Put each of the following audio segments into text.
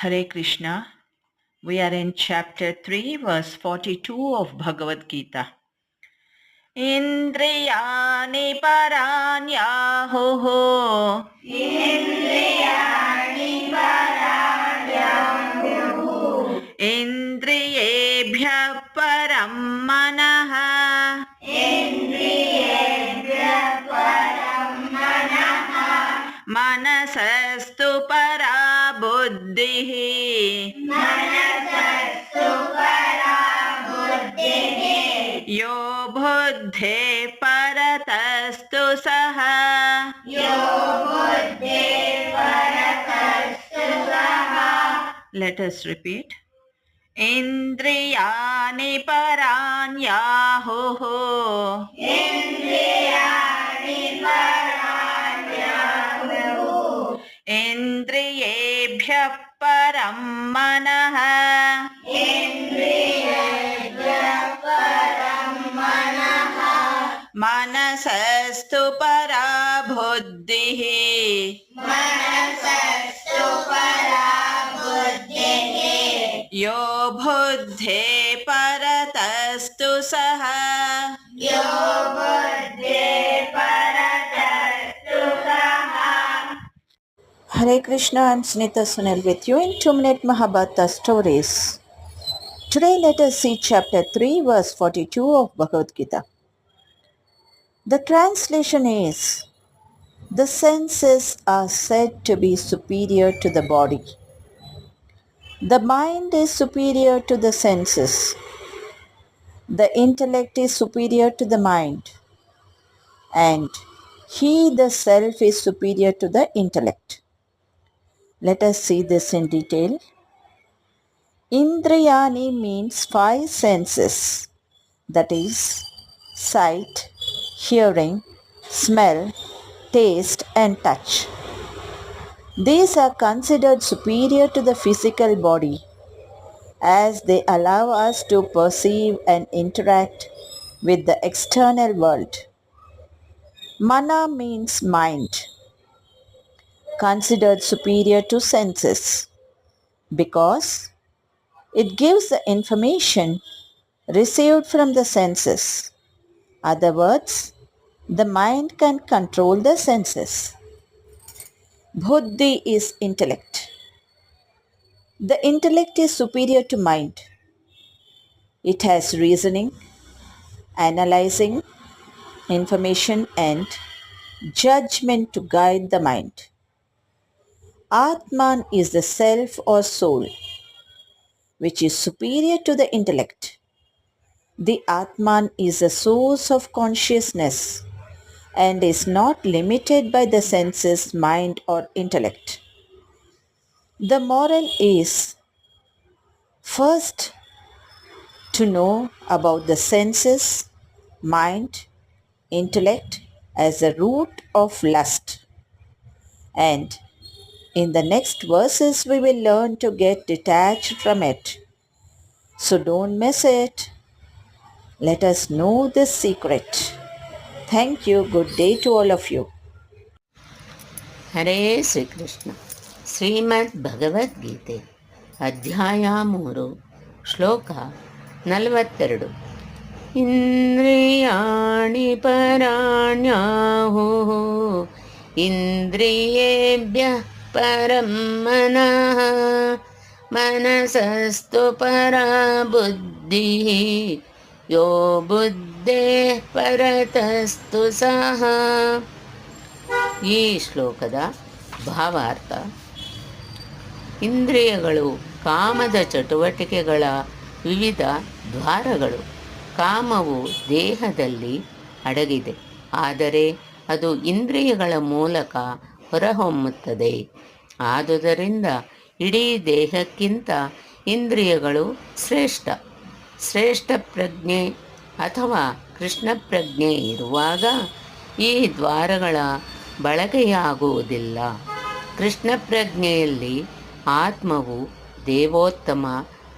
Hare Krishna. We are in chapter 3, verse 42 of Bhagavad Gita. Indriyani paranyaho Indriyani paranyaho Indriyebhya param manah Indriyebhya param manah Manasastu para buddhihi यो बुद्धे परतस्तु सः। Let us repeat. इन्द्रियाणि पराण्याहुः इन्द्रियेभ्यः परं मनः मनसस्तु परा बुद्धिः यो बुद्धे परतस्तु सः। Hare Krishna, I'm Sunita Sunil with you in 2 Minute Mahabharata Stories. Today let us see chapter 3 verse 42 of Bhagavad Gita. The translation is The senses are said to be superior to the body. The mind is superior to the senses. The intellect is superior to the mind. And he, the self, is superior to the intellect. Let us see this in detail. Indriyani means five senses, that is, sight, hearing, smell, taste, and touch. These are considered superior to the physical body as they allow us to perceive and interact with the external world. Mana means mind, considered superior to senses because it gives the information received from the senses. Other words, the mind can control the senses. Buddhi is intellect. The intellect is superior to mind. It has reasoning, analyzing information and judgment to guide the mind. Atman is the self or soul, which is superior to the intellect. The Atman is the source of consciousness and is not limited by the senses, mind, or intellect. The moral is first to know about the senses, mind, intellect as the root of lust. And in the next verses, we will learn to get detached from it. So don't miss it. Let us know this secret. Thank you. Good day to all of you. ಹರೇ ಶ್ರೀಕೃಷ್ಣ ಶ್ರೀಮದ್ ಭಗವದ್ಗೀತೆ ಅಧ್ಯಾಯ ಮೂರು ಶ್ಲೋಕ ನಲವತ್ತೆರಡು ಇಂದ್ರಿಯಾಣಿ ಪರಾಣ್ಯಾಹು ಇಂದ್ರಿಯೇಭ್ಯ ಪರಂ मनः ಪರ ಬುದ್ಧಿ ಯೋ ಬುದ್ಧೇ ಪರತಸ್ತು ಸಹ. ಈ ಶ್ಲೋಕದ ಭಾವಾರ್ಥ, ಇಂದ್ರಿಯಗಳು ಕಾಮದ ಚಟುವಟಿಕೆಗಳ ವಿವಿಧ ದ್ವಾರಗಳು. ಕಾಮವು ದೇಹದಲ್ಲಿ ಅಡಗಿದೆ, ಆದರೆ ಅದು ಇಂದ್ರಿಯಗಳ ಮೂಲಕ ಹೊರಹೊಮ್ಮುತ್ತದೆ. ಆದುದರಿಂದ ಇಡೀ ದೇಹಕ್ಕಿಂತ ಇಂದ್ರಿಯಗಳು ಶ್ರೇಷ್ಠ. ಶ್ರೇಷ್ಠ ಪ್ರಜ್ಞೆ ಅಥವಾ ಕೃಷ್ಣ ಪ್ರಜ್ಞೆ ಇರುವಾಗ ಈ ದ್ವಾರಗಳ ಬಳಕೆಯಾಗುವುದಿಲ್ಲ. ಕೃಷ್ಣ ಪ್ರಜ್ಞೆಯಲ್ಲಿ ಆತ್ಮವು ದೇವೋತ್ತಮ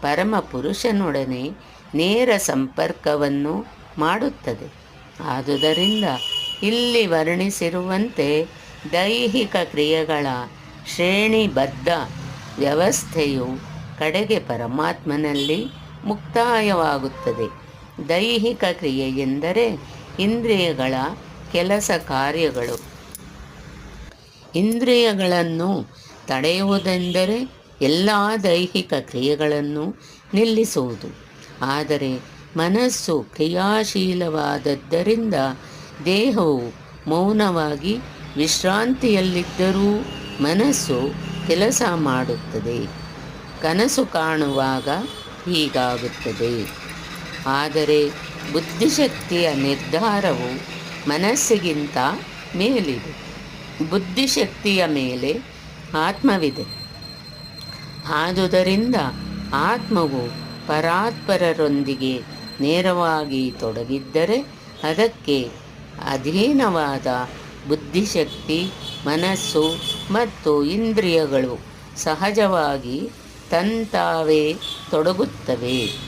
ಪರಮಪುರುಷನೊಡನೆ ನೇರ ಸಂಪರ್ಕವನ್ನು ಮಾಡುತ್ತದೆ. ಆದುದರಿಂದ ಇಲ್ಲಿ ವರ್ಣಿಸಿರುವಂತೆ ದೈಹಿಕ ಕ್ರಿಯೆಗಳ ಶ್ರೇಣಿಬದ್ಧ ವ್ಯವಸ್ಥೆಯು ಕಡೆಗೆ ಪರಮಾತ್ಮನಲ್ಲಿ ಮುಕ್ತಾಯವಾಗುತ್ತದೆ. ದೈಹಿಕ ಕ್ರಿಯೆ ಎಂದರೆ ಇಂದ್ರಿಯಗಳ ಕೆಲಸ ಕಾರ್ಯಗಳು. ಇಂದ್ರಿಯಗಳನ್ನು ತಡೆಯುವುದೆಂದರೆ ಎಲ್ಲ ದೈಹಿಕ ಕ್ರಿಯೆಗಳನ್ನು ನಿಲ್ಲಿಸುವುದು. ಆದರೆ ಮನಸ್ಸು ಕ್ರಿಯಾಶೀಲವಾದದ್ದರಿಂದ ದೇಹವು ಮೌನವಾಗಿ ವಿಶ್ರಾಂತಿಯಲ್ಲಿದ್ದರೂ ಮನಸ್ಸು ಕೆಲಸ ಮಾಡುತ್ತದೆ. ಕನಸು ಕಾಣುವಾಗ ಹೀಗಾಗುತ್ತದೆ. ಆದರೆ ಬುದ್ಧಿಶಕ್ತಿಯ ನಿರ್ಧಾರವು ಮನಸ್ಸಿಗಿಂತ ಮೇಲಿದೆ. ಬುದ್ಧಿಶಕ್ತಿಯ ಮೇಲೆ ಆತ್ಮವಿದೆ. ಆದುದರಿಂದ ಆತ್ಮವು ಪರಾತ್ಪರರೊಂದಿಗೆ ನೇರವಾಗಿ ತೊಡಗಿದ್ದರೆ ಅದಕ್ಕೆ ಅಧೀನವಾದ ಬುದ್ಧಿಶಕ್ತಿ ಮನಸ್ಸು ಮತ್ತು ಇಂದ್ರಿಯಗಳು ಸಹಜವಾಗಿ ತಂತಾವೇ ತೊಡಗುತ್ತವೆ.